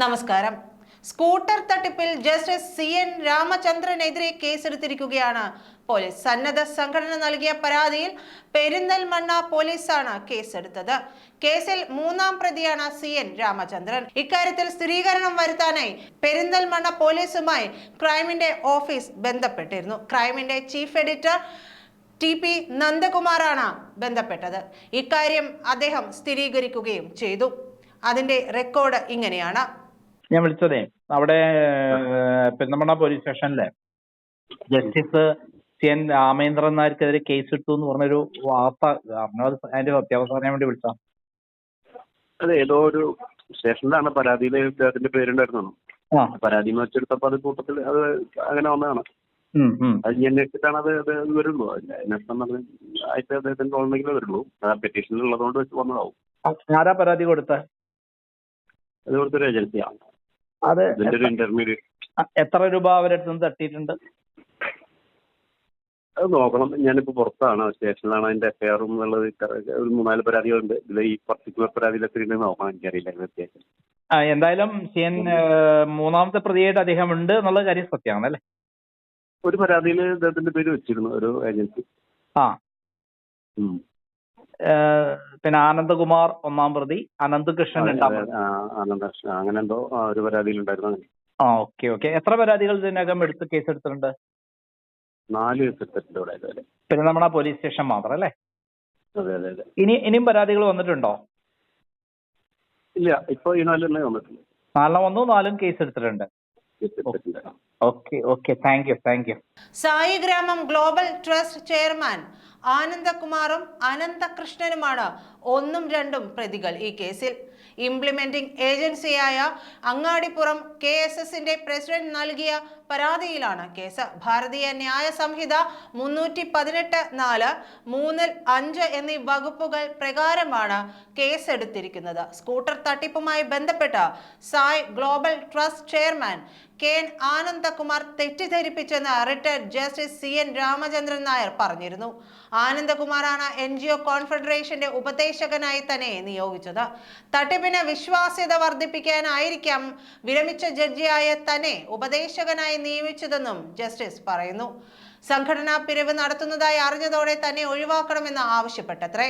നമസ്കാരം. സ്കൂട്ടർ തട്ടിപ്പിൽ justice C N രാമചന്ദ്രനെതിരെ കേസെടുത്തിരിക്കുകയാണ്. പോലീസ് സന്നദ്ധ സംഘടന നൽകിയ പരാതിയിൽ പെരിന്തൽമണ്ണ പോലീസാണ് കേസെടുത്തത്. കേസിൽ മൂന്നാം പ്രതിയാണ് സി എൻ രാമചന്ദ്രൻ. ഇക്കാര്യത്തിൽ സ്ഥിരീകരണം വരുത്താനായി പെരിന്തൽമണ്ണ പോലീസുമായി ക്രൈമിന്റെ ഓഫീസ് ബന്ധപ്പെട്ടിരുന്നു. ക്രൈമിന്റെ ചീഫ് എഡിറ്റർ ടി പി നന്ദകുമാറാണ് ബന്ധപ്പെട്ടത്. ഇക്കാര്യം അദ്ദേഹം സ്ഥിരീകരിക്കുകയും ചെയ്തു. അതിന്റെ റെക്കോർഡ് ഇങ്ങനെയാണ്. ഞാൻ വിളിച്ചതേ അവിടെ പെരുന്തമണ്ണ പോലീസ് സ്റ്റേഷനിലെ ജസ്റ്റിസ് സി എൻ രാമേന്ദ്രൻ നായർക്കെതിരെ കേസ് ഇട്ടു എന്ന് പറഞ്ഞൊരു വാർത്ത അറിഞ്ഞത് അതിന്റെ സത്യാവസ്ഥ വേണ്ടി വിളിച്ച അതെ ഏതോ ഒരു സ്റ്റേഷനിലാണ് പരാതിയിൽ അതിന്റെ പേരുണ്ടായിരുന്നു പരാതി വെച്ചെടുത്തപ്പോ അത് കൂട്ടത്തിൽ അത് അങ്ങനെ വന്നതാണ്. ഉം. അത് അന്വേഷിച്ചിട്ടാണ് അത് അത് വരുള്ളൂ. അന്വേഷണം ആയിട്ട് അദ്ദേഹത്തിന്റെ ഗവൺമെന്റിൽ വരുള്ളൂ. ആ പെറ്റീഷനിൽ ഉള്ളതുകൊണ്ട് വെച്ച് വന്നതാവും. ആരാ പരാതി കൊടുത്ത? അത് കൊടുത്തൊരു ഏജൻസിയാണ്. അത് എത്ര രൂപ അവരടുത്ത് നിന്ന് തട്ടിയിട്ടുണ്ട്? അത് നോക്കണം. ഞാനിപ്പോ പുറത്താണ്. സ്റ്റേഷനിലാണ് അതിന്റെ എഫ്ഐആറും എന്നുള്ളത്. ഒരു മൂന്നാൽ പരാതികളുണ്ട്. ഇതിൽ ഈ പർട്ടിക്കുലർ പരാതിയിലൊക്കെ ഉണ്ടെന്ന് നോക്കണം. എനിക്കറിയില്ല വ്യത്യാസം. ആ, എന്തായാലും സി എൻ മൂന്നാമത്തെ പ്രതിയായിട്ട് അദ്ദേഹം ഉണ്ട് എന്നുള്ള കാര്യം സത്യമാണ് അല്ലേ ഒരു പരാതിയിൽ ഇദ്ദേഹത്തിന്റെ പേര് വെച്ചിരുന്നു. ഒരു ഏജൻസി. ആ. പിന്നെ ആനന്ദകുമാർ ഒന്നാം പ്രതി അനന്തകൃഷ്ണൻ രണ്ടാം പ്രതി. അങ്ങനെ എന്തോ ഒരു പരാതിയിലുണ്ടായിരുന്നു അങ്ങനെ ആ ഓക്കെ ഓക്കെ. എത്ര പരാതികൾ ഇതിനകം എടുത്ത് കേസ് എടുത്തിട്ടുണ്ട്? നാല് ഇവിടെ ഇതുവരെ. പിന്നെ നമ്മുടെ പോലീസ് സ്റ്റേഷൻ മാത്രം അല്ലേ? അതെ അതെ അതെ. ഇനി ഇനിയും പരാതികൾ വന്നിട്ടുണ്ടോ? ഇല്ല ഇപ്പൊ ഈ നാലെണ്ണേ വന്നിട്ടുള്ളൂ. നാലെണ്ണം വന്നു നാലും കേസ് എടുത്തിട്ടുണ്ട്. എടുത്തിട്ടുണ്ട്. Okay okay. Thank you thank you. Sai Gramam global trust chairman ആനന്ദകുമാറും അനന്തകൃഷ്ണനുമാണ് ഒന്നും രണ്ടും പ്രതികൾ ഈ കേസിൽ. ഇംപ്ലിമെന്റിംഗ് ഏജൻസിയായ അങ്ങാടിപ്പുറം കെ എസ് എസിന്റെ പ്രസിഡന്റ് നൽകിയ പരാതിയിലാണ് കേസ്. ഭാരതീയ ന്യായ സംഹിത മുന്നൂറ്റി പതിനെട്ട് നാല് മൂന്നിൽ അഞ്ച് എന്നീ വകുപ്പുകൾ പ്രകാരമാണ് കേസെടുത്തിരിക്കുന്നത്. സ്കൂട്ടർ തട്ടിപ്പുമായി ബന്ധപ്പെട്ട് Sai global trust chairman K N Anandakumar തെറ്റിദ്ധരിപ്പിച്ചെന്ന് retired justice C N Ramachandran Nair പറഞ്ഞിരുന്നു. ആനന്ദകുമാറാണ് എൻ ജി ഒ കോൺഫെഡറേഷന്റെ ഉപദേശകനായി തന്നെ നിയോഗിച്ചത്. തട്ടിപ്പിന് വിശ്വാസ്യത വർദ്ധിപ്പിക്കാനായിരിക്കാം വിരമിച്ച ജഡ്ജിയായ തന്നെ ഉപദേശകനായി നിയമിച്ചതെന്നും ജസ്റ്റിസ് പറയുന്നു. സംഘടനാ പിരിവ് നടത്തുന്നതായി അറിഞ്ഞതോടെ തന്നെ ഒഴിവാക്കണമെന്ന് ആവശ്യപ്പെട്ടത്രേ.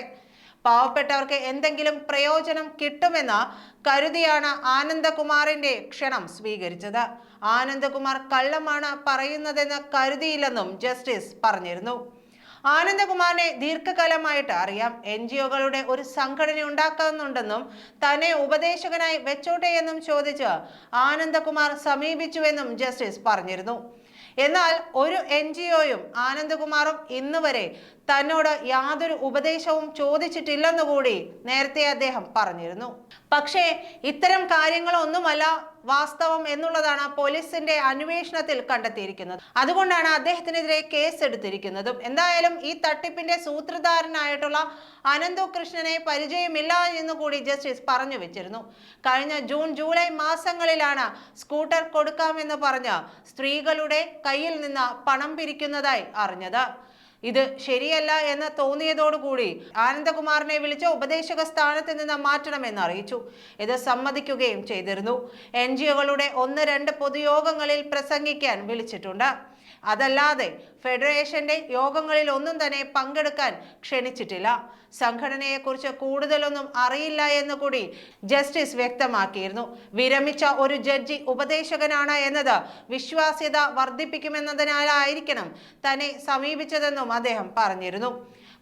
പാവപ്പെട്ടവർക്ക് എന്തെങ്കിലും പ്രയോജനം കിട്ടുമെന്ന് കരുതിയാണ് ആനന്ദകുമാറിന്റെ ക്ഷണം സ്വീകരിച്ചത്. ആനന്ദകുമാർ കള്ളമാണ് പറയുന്നതെന്ന് കരുതിയില്ലെന്നും ജസ്റ്റിസ് പറഞ്ഞിരുന്നു. ആനന്ദകുമാറിനെ ദീർഘകാലമായിട്ട് അറിയാം. എൻ ജി ഒകളുടെ ഒരു സംഘടന ഉണ്ടാക്കുന്നുണ്ടെന്നും തന്നെ ഉപദേശകനായി വെച്ചോട്ടെ എന്നും ചോദിച്ച് ആനന്ദകുമാർ സമീപിച്ചുവെന്നും ജസ്റ്റിസ് പറഞ്ഞിരുന്നു. എന്നാൽ ഒരു എൻ ജി ഒയും ആനന്ദകുമാറും ഇന്ന് വരെ തന്നോട് യാതൊരു ഉപദേശവും ചോദിച്ചിട്ടില്ലെന്നുകൂടി നേരത്തെ അദ്ദേഹം പറഞ്ഞിരുന്നു. പക്ഷേ ഇത്തരം കാര്യങ്ങളൊന്നുമല്ല വാസ്തവം എന്നുള്ളതാണ് പോലീസിന്റെ അന്വേഷണത്തിൽ കണ്ടെത്തിയിരിക്കുന്നത്. അതുകൊണ്ടാണ് അദ്ദേഹത്തിനെതിരെ കേസ് എടുത്തിരിക്കുന്നതും എന്തായാലും ഈ തട്ടിപ്പിന്റെ സൂത്രധാരനായിട്ടുള്ള അനന്തു കൃഷ്ണനെ പരിചയമില്ല എന്ന് കൂടി ജസ്റ്റിസ് പറഞ്ഞു വെച്ചിരുന്നു. കഴിഞ്ഞ ജൂൺ ജൂലൈ മാസങ്ങളിലാണ് സ്കൂട്ടർ കൊടുക്കാമെന്ന് പറഞ്ഞ് സ്ത്രീകളുടെ കയ്യിൽ നിന്ന് പണം പിരിക്കുന്നതായി അറിഞ്ഞത്. ഇത് ശരിയല്ല എന്ന് തോന്നിയതോടുകൂടി ആനന്ദകുമാറിനെ വിളിച്ച് ഉപദേശക സ്ഥാനത്ത് നിന്ന് മാറ്റണമെന്ന് അറിയിച്ചു. ഇത് സമ്മതിക്കുകയും ചെയ്തിരുന്നു. എൻ ജി ഒകളുടെ ഒന്ന് രണ്ട് പൊതുയോഗങ്ങളിൽ പ്രസംഗിക്കാൻ വിളിച്ചിട്ടുണ്ട്. അതല്ലാതെ ഫെഡറേഷന്റെ യോഗങ്ങളിൽ ഒന്നും തന്നെ പങ്കെടുക്കാൻ ക്ഷണിച്ചിട്ടില്ല. സംഘടനയെക്കുറിച്ച് കൂടുതലൊന്നും അറിയില്ല എന്ന് കൂടി ജസ്റ്റിസ് വ്യക്തമാക്കിയിരുന്നു. വിരമിച്ച ഒരു ജഡ്ജി ഉപദേശകനാണ് എന്നത് വിശ്വാസ്യത വർദ്ധിപ്പിക്കുമെന്നതിനാലായിരിക്കണം തന്നെ സമീപിച്ചതെന്നും അദ്ദേഹം പറഞ്ഞിരുന്നു.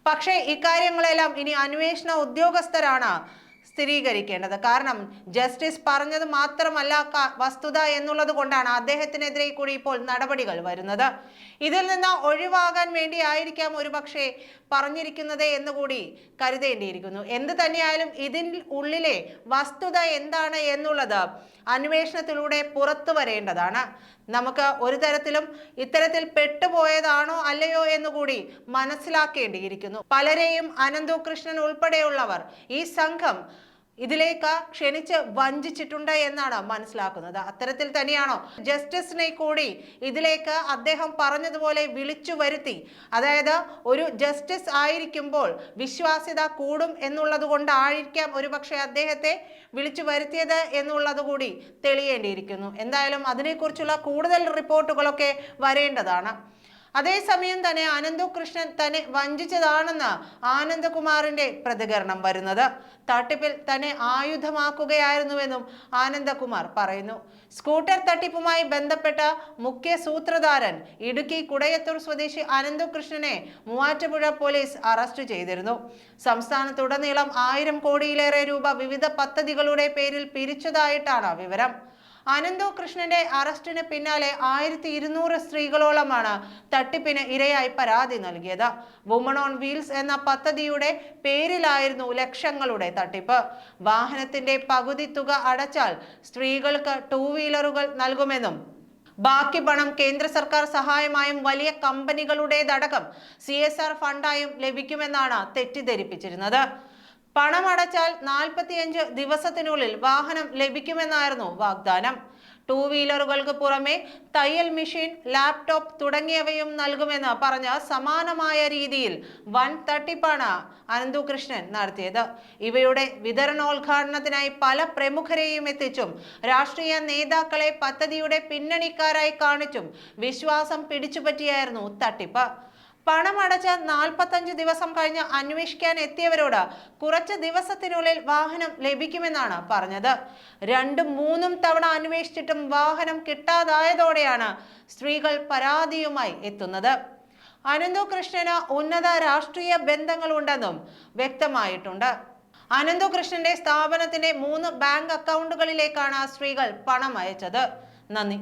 പക്ഷേ ഇക്കാര്യങ്ങളെല്ലാം ഇനി അന്വേഷണ ഉദ്യോഗസ്ഥരാണ് സ്ഥിരീകരിക്കേണ്ടത്. കാരണം ജസ്റ്റിസ് പറഞ്ഞത് മാത്രമല്ല വസ്തുത എന്നുള്ളത് കൊണ്ടാണ് അദ്ദേഹത്തിനെതിരെ കൂടി ഇപ്പോൾ നടപടികൾ വരുന്നത്. ഇതിൽ നിന്ന് ഒഴിവാകാൻ വേണ്ടി ആയിരിക്കാം ഒരുപക്ഷെ പറഞ്ഞിരിക്കുന്നത് എന്ന് കൂടി കരുതേണ്ടിയിരിക്കുന്നു. എന്ത് തന്നെയായാലും ഇതിൽ ഉള്ളിലെ വസ്തുത എന്താണ് എന്നുള്ളത് അന്വേഷണത്തിലൂടെ പുറത്തു വരേണ്ടതാണ്. നമുക്ക് ഒരു തരത്തിലും ഇത്തരത്തിൽ പെട്ടുപോയതാണോ അല്ലയോ എന്ന് കൂടി മനസ്സിലാക്കേണ്ടിയിരിക്കുന്നു. പലരെയും അനന്തു കൃഷ്ണൻ ഉൾപ്പെടെയുള്ളവർ ഈ സംഘം ഇതിലേക്ക് ക്ഷണിച്ച് വഞ്ചിച്ചിട്ടുണ്ട് എന്നാണ് മനസ്സിലാക്കുന്നത്. അത്തരത്തിൽ തന്നെയാണോ? ജസ്റ്റിസിനെ കൂടി ഇതിലേക്ക് അദ്ദേഹം പറഞ്ഞതുപോലെ വിളിച്ചു വരുത്തി. അതായത് ഒരു ജസ്റ്റിസ് ആയിരിക്കുമ്പോൾ വിശ്വാസ്യത കൂടും എന്നുള്ളത് കൊണ്ടായിരിക്കാം ഒരുപക്ഷെ അദ്ദേഹത്തെ വിളിച്ചു വരുത്തിയത് എന്നുള്ളത് കൂടി തെളിയേണ്ടിയിരിക്കുന്നു. എന്തായാലും അതിനെക്കുറിച്ചുള്ള കൂടുതൽ റിപ്പോർട്ടുകളൊക്കെ വരേണ്ടതാണ്. അതേസമയം തന്നെ അനന്തു കൃഷ്ണൻ തന്നെ വഞ്ചിച്ചതാണെന്ന് ആനന്ദകുമാറിന്റെ പ്രതികരണം വരുന്നത്. തട്ടിപ്പിൽ തന്നെ ആയുധമാക്കുകയായിരുന്നുവെന്നും ആനന്ദകുമാർ പറയുന്നു. സ്കൂട്ടർ തട്ടിപ്പുമായി ബന്ധപ്പെട്ട മുഖ്യ സൂത്രധാരൻ ഇടുക്കി കുടയത്തൂർ സ്വദേശി അനന്തകൃഷ്ണനെ മൂവാറ്റുപുഴ പോലീസ് അറസ്റ്റ് ചെയ്തിരുന്നു. സംസ്ഥാനത്തുടനീളം ആയിരം കോടിയിലേറെ രൂപ വിവിധ പദ്ധതികളുടെ പേരിൽ പിരിച്ചതായിട്ടാണ് വിവരം. അനന്തു കൃഷ്ണന്റെ അറസ്റ്റിന് പിന്നാലെ ആയിരത്തി ഇരുന്നൂറ് സ്ത്രീകളോളമാണ് തട്ടിപ്പിന് ഇരയായി പരാതി നൽകിയത്. വുമൺ ഓൺ വീൽസ് എന്ന പദ്ധതിയുടെ പേരിലായിരുന്നു ലക്ഷങ്ങളുടെ തട്ടിപ്പ്. വാഹനത്തിന്റെ പകുതി തുക അടച്ചാൽ സ്ത്രീകൾക്ക് ടൂ വീലറുകൾ നൽകുമെന്നും ബാക്കി പണം കേന്ദ്ര സർക്കാർ സഹായമായും വലിയ കമ്പനികളുടേതടക്കം സി എസ് ആർ ഫണ്ടായും ലഭിക്കുമെന്നാണ് തെറ്റിദ്ധരിപ്പിച്ചിരുന്നത്. പണമടച്ചാൽ നാൽപ്പത്തിയഞ്ച് ദിവസത്തിനുള്ളിൽ വാഹനം ലഭിക്കുമെന്നായിരുന്നു വാഗ്ദാനം. ടൂ വീലറുകൾക്ക് പുറമെ തയ്യൽ മെഷീൻ ലാപ്ടോപ്പ് തുടങ്ങിയവയും നൽകുമെന്ന് പറഞ്ഞ സമാനമായ രീതിയിൽ വൻ തട്ടിപ്പാണ് അനന്തു കൃഷ്ണൻ നടത്തിയത്. ഇവയുടെ വിതരണോദ്ഘാടനത്തിനായി പല പ്രമുഖരെയും എത്തിച്ചും രാഷ്ട്രീയ നേതാക്കളെ പദ്ധതിയുടെ പിന്നണിക്കാരായി കാണിച്ചും വിശ്വാസം പിടിച്ചുപറ്റിയായിരുന്നു തട്ടിപ്പ്. പണമടച്ച് നാൽപ്പത്തഞ്ച് ദിവസം കഴിഞ്ഞ് അന്വേഷിക്കാൻ എത്തിയവരോട് കുറച്ച് ദിവസത്തിനുള്ളിൽ വാഹനം ലഭിക്കുമെന്നാണ് പറഞ്ഞത്. രണ്ടും മൂന്നും തവണ അന്വേഷിച്ചിട്ടും വാഹനം കിട്ടാതായതോടെയാണ് സ്ത്രീകൾ പരാതിയുമായി എത്തുന്നത്. അനന്തു കൃഷ്ണന് ഉന്നത രാഷ്ട്രീയ ബന്ധങ്ങളുണ്ടെന്നും വ്യക്തമായിട്ടുണ്ട്. അനന്തു കൃഷ്ണന്റെ സ്ഥാപനത്തിന്റെ മൂന്ന് ബാങ്ക് അക്കൗണ്ടുകളിലേക്കാണ് സ്ത്രീകൾ പണം അയച്ചത്. നന്ദി.